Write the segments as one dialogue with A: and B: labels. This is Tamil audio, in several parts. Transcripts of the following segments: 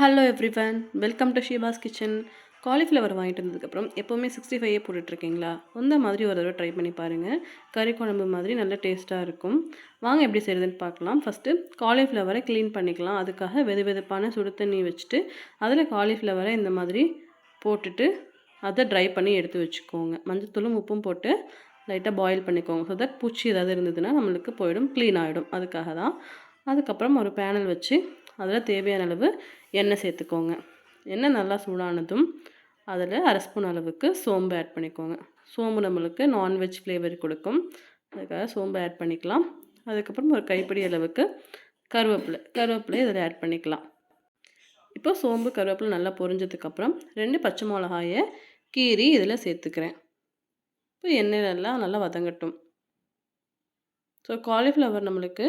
A: Hello everyone welcome to Sheeba's kitchen cauliflower வாங்கிட்டு வந்ததுக்கப்புறம் எப்போவுமே சிக்ஸ்டி ஃபைவே போட்டுட்ருக்கீங்களா அந்த மாதிரி ஒரு தடவை ட்ரை பண்ணி பாருங்கள் கறி குழம்பு மாதிரி நல்ல டேஸ்ட்டாக இருக்கும். வாங்க எப்படி செய்கிறதுன்னு பார்க்கலாம். ஃபஸ்ட்டு காலிஃப்ளவரை க்ளீன் பண்ணிக்கலாம். அதுக்காக வெது வெதுப்பான சுடு தண்ணி வச்சுட்டு அதில் காலிஃப்ளவரை இந்த மாதிரி போட்டுட்டு அதை ட்ரை பண்ணி எடுத்து வச்சுக்கோங்க. மஞ்சத்தூளும் உப்பும் போட்டு லைட்டாக பாயில் பண்ணிக்கோங்க. ஸோ தட் பூச்சி ஏதாவது இருந்ததுன்னா நம்மளுக்கு போயிடும் க்ளீன் ஆகிடும் அதுக்காக தான் அதுக்கப்புறம் ஒரு பேனல் வச்சு அதில் தேவையான அளவு எண்ணெய் சேர்த்துக்கோங்க. எண்ணெய் நல்லா சூடானதும் அதில் அரை ஸ்பூன் அளவுக்கு சோம்பு ஆட் பண்ணிக்கோங்க. சோம்பு நம்மளுக்கு நான்வெஜ் ஃப்ளேவர் கொடுக்கும். அதுக்காக சோம்பு ஆட் பண்ணிக்கலாம். அதுக்கப்புறம் ஒரு கைப்பிடி அளவுக்கு கருவேப்பிலை. கருவேப்பிலை இதில் ஆட் பண்ணிக்கலாம். இப்போ சோம்பு கருவேப்பிலை நல்லா பொரிஞ்சதுக்கப்புறம் ரெண்டு பச்சை மிளகாயை கீரி இதில் சேர்த்துக்கிறேன். இப்போ எண்ணெயிலெல்லாம் நல்லா வதங்கட்டும். ஸோ காலிஃப்ளவர் நம்மளுக்கு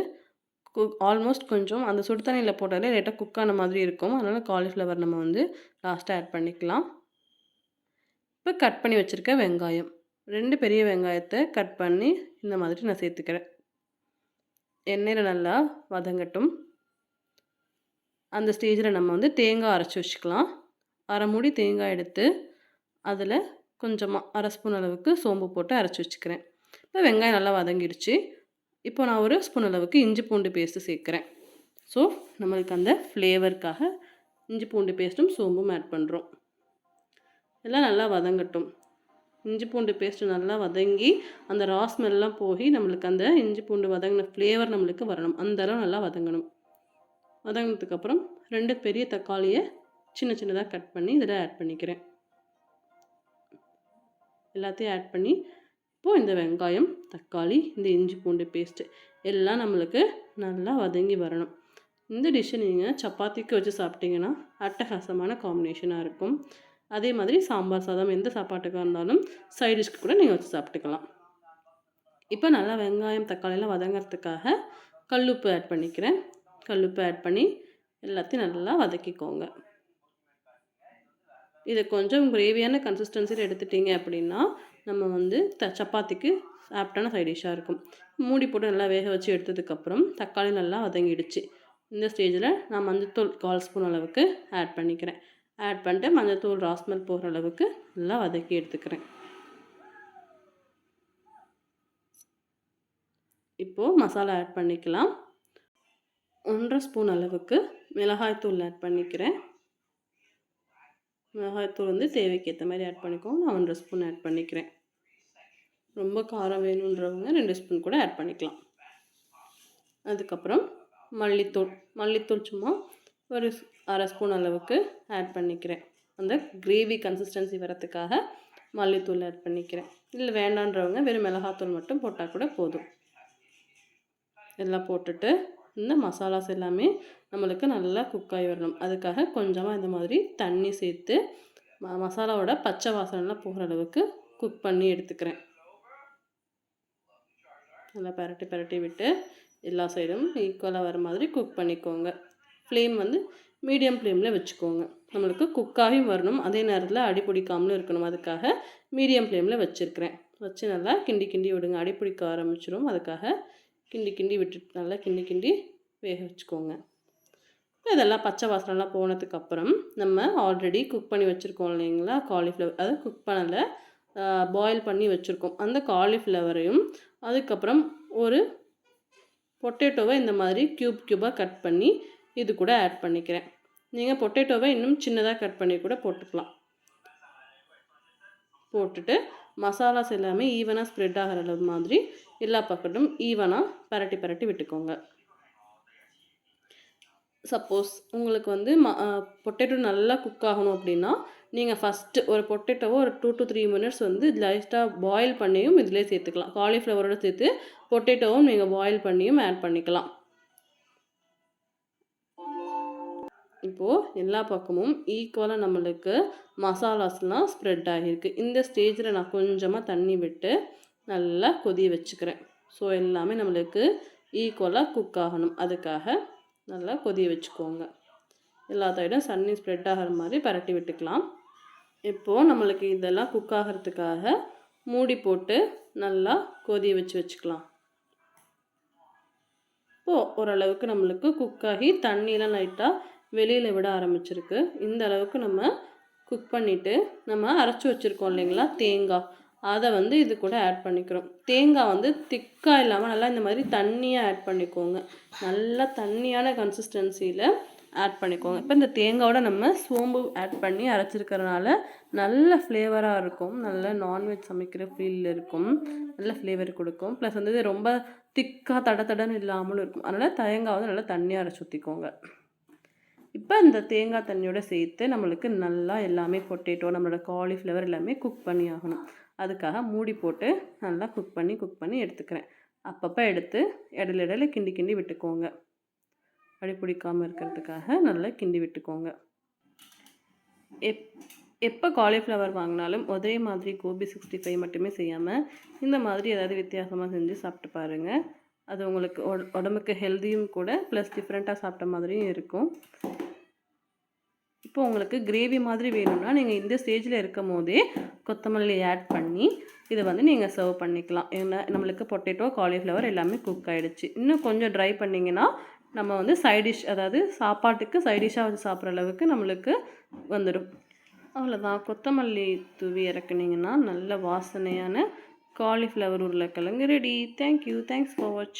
A: குக் ஆல்மோஸ்ட் கொஞ்சம் அந்த சுடு தண்ணியில் போட்டாலே லைட்டாக குக் ஆன மாதிரி இருக்கும். அதனால் காலிஃப்ளவர் நம்ம வந்து லாஸ்ட்டாக ஆட் பண்ணிக்கலாம். இப்போ கட் பண்ணி வச்சுருக்க வெங்காயம். ரெண்டு பெரிய வெங்காயத்தை கட் பண்ணி இந்த மாதிரி நான் சேர்த்துக்கிறேன். எண்ணெயில் நல்லா வதங்கட்டும். அந்த ஸ்டேஜில் நம்ம வந்து தேங்காய் அரைச்சி வச்சுக்கலாம். அரை மூடி தேங்காய் எடுத்து அதில் கொஞ்சமாக அரை ஸ்பூன் அளவுக்கு சோம்பு போட்டு அரைச்சி வச்சுக்கிறேன். இப்போ வெங்காயம் நல்லா வதங்கிடுச்சு. இப்போ நான் ஒரு ஸ்பூன் அளவுக்கு இஞ்சி பூண்டு பேஸ்ட்டு சேர்க்குறேன். ஸோ நம்மளுக்கு அந்த ஃப்ளேவருக்காக இஞ்சி பூண்டு பேஸ்ட்டும் சோம்பும் ஆட் பண்ணுறோம் எல்லாம் நல்லா வதங்கட்டும். இஞ்சி பூண்டு பேஸ்ட்டு நல்லா வதங்கி அந்த ரா ஸ்மெல்லாம் போய் நம்மளுக்கு அந்த இஞ்சி பூண்டு வதங்கின ஃப்ளேவர் நம்மளுக்கு வரணும். அந்தளவு நல்லா வதங்கணும். வதங்கினதுக்கப்புறம் ரெண்டு பெரிய தக்காளியை சின்ன சின்னதாக கட் பண்ணி இதில் ஆட் பண்ணிக்கிறேன். எல்லாத்தையும் ஆட் பண்ணி இப்போது இந்த வெங்காயம் தக்காளி இந்த இஞ்சி பூண்டு பேஸ்ட்டு எல்லாம் நம்மளுக்கு நல்லா வதங்கி வரணும். இந்த டிஷ்ஷை நீங்கள் சப்பாத்திக்கு வச்சு சாப்பிட்டீங்கன்னா அட்டகாசமான காம்பினேஷனாக இருக்கும். அதே மாதிரி சாம்பார் சாதம் எந்த சாப்பாட்டுக்காக இருந்தாலும் சைட் டிஷ்க்கு கூட நீங்கள் வச்சு சாப்பிட்டுக்கலாம். இப்போ நல்லா வெங்காயம் தக்காளியெல்லாம் வதங்கிறதுக்காக கல்லுப்பு ஆட் பண்ணிக்கிறேன். கல்லுப்பு ஆட் பண்ணி எல்லாத்தையும் நல்லா வதக்கிக்கோங்க. இதை கொஞ்சம் கிரேவியான கன்சிஸ்டன்சியில் எடுத்துட்டிங்க அப்படின்னா நம்ம வந்து த சப்பாத்திக்கு ஆப்டான சைட் டிஷ்ஷாக இருக்கும். மூடி போட்டு நல்லா வேக வச்சு எடுத்ததுக்கப்புறம் தக்காளி நல்லா வதங்கிடுச்சு. இந்த ஸ்டேஜில் நான் மஞ்சத்தூள் கால் ஸ்பூன் அளவுக்கு ஆட் பண்ணிக்கிறேன். ஆட் பண்ணிட்டு மஞ்சத்தூள் ராஸ்மல் போகிற அளவுக்கு நல்லா வதக்கி எடுத்துக்கிறேன். இப்போது மசாலா ஆட் பண்ணிக்கலாம். ஒன்றரை ஸ்பூன் அளவுக்கு மிளகாய்த்தூள் ஆட் பண்ணிக்கிறேன். மிளகாய்த்தூள் வந்து தேவைக்கு ஏற்ற மாதிரி ஆட் பண்ணிக்கோங்க. நான் ஒன்றரை ஸ்பூன் ஆட் பண்ணிக்கிறேன். ரொம்ப காரம் வேணுன்றவங்க ரெண்டு ஸ்பூன் கூட ஆட் பண்ணிக்கலாம். அதுக்கப்புறம் மல்லித்தூள். மல்லித்தூள் சும்மா ஒரு அரை ஸ்பூன் அளவுக்கு ஆட் பண்ணிக்கிறேன். அந்த கிரேவி கன்சிஸ்டன்சி வரத்துக்காக மல்லித்தூள் ஆட் பண்ணிக்கிறேன். இல்லை வேண்டான்றவங்க வெறும் மிளகாத்தூள் மட்டும் போட்டால் கூட போதும். எல்லாம் போட்டுட்டு இந்த மசாலாஸ் எல்லாமே நம்மளுக்கு நல்லா குக் ஆகி வரணும். அதுக்காக கொஞ்சமாக இந்த மாதிரி தண்ணி சேர்த்து ம மசாலாவோட பச்சை வாசனைலாம் போகிற அளவுக்கு குக் பண்ணி எடுத்துக்கிறேன். நல்லா பரட்டி பரட்டி விட்டு எல்லா சைடும் ஈக்குவலாக வர மாதிரி குக் பண்ணிக்கோங்க. ஃப்ளேம் வந்து மீடியம் ஃப்ளேமில் வச்சுக்கோங்க. நம்மளுக்கு குக்காகவும் வரணும். அதே நேரத்தில் அடி பிடிக்காமலும் இருக்கணும். அதுக்காக மீடியம் ஃப்ளேமில் வச்சுருக்கிறேன். வச்சு நல்லா கிண்டி கிண்டி விடுங்க. அடி பிடிக்க ஆரம்பிச்சிடும் அதுக்காக கிண்டி கிண்டி விட்டுட்டு நல்லா கிண்டி கிண்டி வேக வச்சுக்கோங்க. இதெல்லாம் பச்சை வாசனைலாம் போனதுக்கப்புறம் நம்ம ஆல்ரெடி குக் பண்ணி வச்சுருக்கோம் இல்லைங்களா? காலிஃப்ளவர் அதாவது குக் பண்ணலை. பாயில் பண்ணி வச்சுருக்கோம். அந்த காலிஃப்ளவரையும் அதுக்கப்புறம் ஒரு பொட்டேட்டோவை இந்த மாதிரி க்யூப் க்யூபாக கட் பண்ணி இது கூட ஆட் பண்ணிக்கிறேன். நீங்கள் பொட்டேட்டோவை இன்னும் சின்னதாக கட் பண்ணி கூட போட்டுக்கலாம். போட்டுட்டு மசாலாஸ் எல்லாமே ஈவனாக ஸ்ப்ரெட் ஆகிற அளவு மாதிரி எல்லா பக்கமும் ஈவனாக பரட்டி பரட்டி விட்டுக்கோங்க. சப்போஸ் உங்களுக்கு வந்து ம பொட்டேட்டோ நல்லா குக் ஆகணும் அப்படின்னா நீங்கள் ஃபஸ்ட்டு ஒரு பொட்டேட்டோவை ஒரு டூ டு த்ரீ மினிட்ஸ் வந்து லைட்டாக பாயில் பண்ணியும் இதிலே சேர்த்துக்கலாம். காலிஃப்ளவரோட சேர்த்து பொட்டேட்டோவும் நீங்கள் பாயில் பண்ணியும் ஆட் பண்ணிக்கலாம். இப்போது எல்லா பக்கமும் ஈக்குவலாக நம்மளுக்கு மசாலாஸ்லாம் ஸ்ப்ரெட் ஆகியிருக்கு. இந்த ஸ்டேஜில் நான் கொஞ்சமாக தண்ணி விட்டு நல்லா கொதி வச்சுக்கிறேன். ஸோ எல்லாமே நம்மளுக்கு ஈக்குவலாக குக் ஆகணும். அதுக்காக நல்லா கொதி வச்சுக்கோங்க. எல்லா சைடும் சன்னி ஸ்ப்ரெட் ஆகிற மாதிரி பரட்டி விட்டுக்கலாம். இப்போது நம்மளுக்கு இதெல்லாம் குக் ஆகிறதுக்காக மூடி போட்டு நல்லா கொதி வச்சு வச்சுக்கலாம். இப்போது ஓரளவுக்கு நம்மளுக்கு குக் ஆகி தண்ணியெலாம் லைட்டாக வெளியில் விட ஆரம்பிச்சிருக்கு. இந்த அளவுக்கு நம்ம குக் பண்ணிவிட்டு நம்ம அரைச்சி வச்சுருக்கோம் இல்லைங்களா? தேங்காய். அதை வந்து இது கூட ஆட் பண்ணிக்கிறோம். தேங்காய் வந்து திக்காக இல்லாமல் நல்லா இந்த மாதிரி தண்ணியாக ஆட் பண்ணிக்கோங்க. நல்லா தண்ணியான கன்சிஸ்டன்சியில் ஆட் பண்ணிக்கோங்க. இப்போ இந்த தேங்காயோட நம்ம சோம்பு ஆட் பண்ணி அரைச்சிருக்கறனால நல்ல ஃப்ளேவராக இருக்கும். நல்ல நான்வெஜ் சமைக்கிற ஃபீல் இருக்கும். நல்ல ஃப்ளேவர் கொடுக்கும். ப்ளஸ் வந்து இது ரொம்ப திக்காக தட தடன்னு இல்லாமலும் இருக்கும். அதனால் தேங்காய் வந்து நல்லா தண்ணியாக அரைச்சி ஊற்றிக்கோங்க இப்போ இந்த தேங்காய் தண்ணியோட சேர்த்து நம்மளுக்கு நல்லா எல்லாமே பொட்டேட்டோ நம்மளோட காலிஃப்ளவர் எல்லாமே குக் பண்ணி ஆகணும். அதுக்காக மூடி போட்டு நல்லா குக் பண்ணி குக் பண்ணி எடுத்துக்கிறேன். அப்பப்போ எடுத்து இடையில இடையில கிண்டி கிண்டி விட்டுக்கோங்க. அடி பிடிக்காமல் இருக்கிறதுக்காக நல்லா கிண்டி விட்டுக்கோங்க. எப் எப்போ காலிஃப்ளவர் வாங்கினாலும் ஒரே மாதிரி கோபி சிக்ஸ்டி ஃபைவ் மட்டுமே செய்யாமல் இந்த மாதிரி ஏதாவது வித்தியாசமாக செஞ்சு சாப்பிட்டு பாருங்கள் அது உங்களுக்கு உட- உடம்புக்கு ஹெல்த்தியும் கூட ப்ளஸ் டிஃப்ரெண்ட்டாக சாப்பிட்ட மாதிரியும் இருக்கும். இப்போ உங்களுக்கு கிரேவி மாதிரி வேணும்னா நீங்கள் இந்த ஸ்டேஜில் இருக்கும் போதே கொத்தமல்லி ஆட் பண்ணி இதை வந்து நீங்கள் சர்வ் பண்ணிக்கலாம். ஏன்னா நம்மளுக்கு பொட்டேட்டோ காலிஃப்ளவர் எல்லாமே குக் ஆகிடுச்சு இன்னும் கொஞ்சம் ட்ரை பண்ணிங்கன்னா நம்ம வந்து சைடிஷ் அதாவது சாப்பாட்டுக்கு சைடிஷ்ஷாக வந்து வச்சு சாப்பிட்ற அளவுக்கு நம்மளுக்கு வந்துடும். அவ்வளோதான் கொத்தமல்லி தூவி இறக்குனீங்கன்னா நல்ல வாசனையான காலிஃப்ளவர் உருளைக்கிழங்கு ரெடி தேங்க்யூ தேங்க்ஸ் ஃபார் வாட்சிங்